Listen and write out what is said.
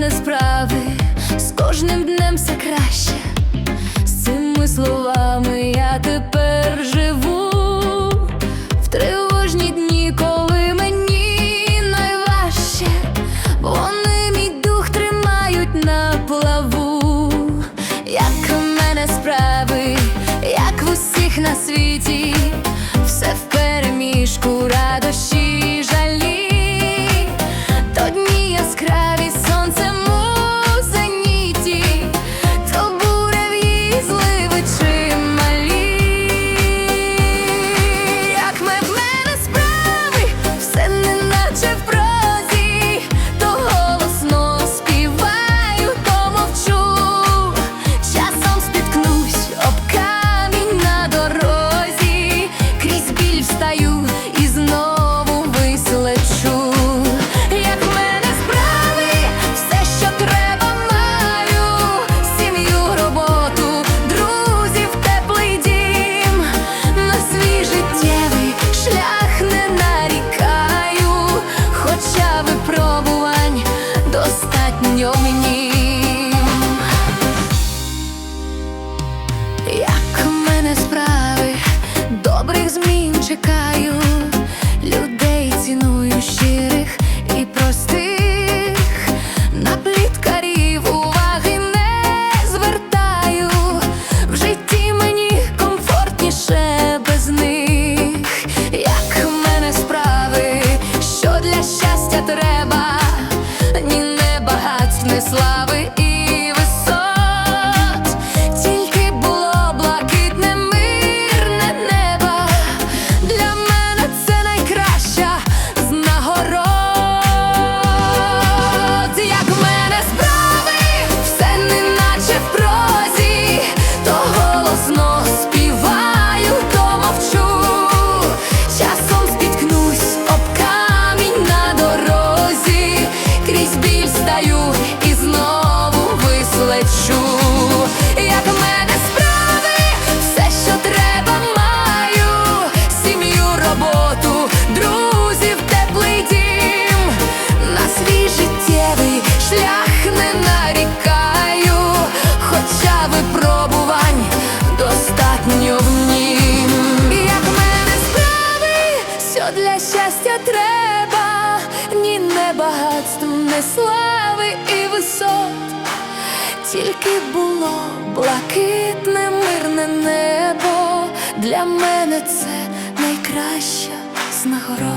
мене справи, з кожним днем все краще, з цими словами я тепер живу. В тривожні дні, коли мені найважче, вони мій дух тримають на плаву, як в мене справи, як в усіх на світі, все. днем и ним Як у мене справи добрих змін? для щастя треба, ні небагатству, ні слави і висот, тільки було блакитне, мирне небо. Для мене це найкраща з нагорода.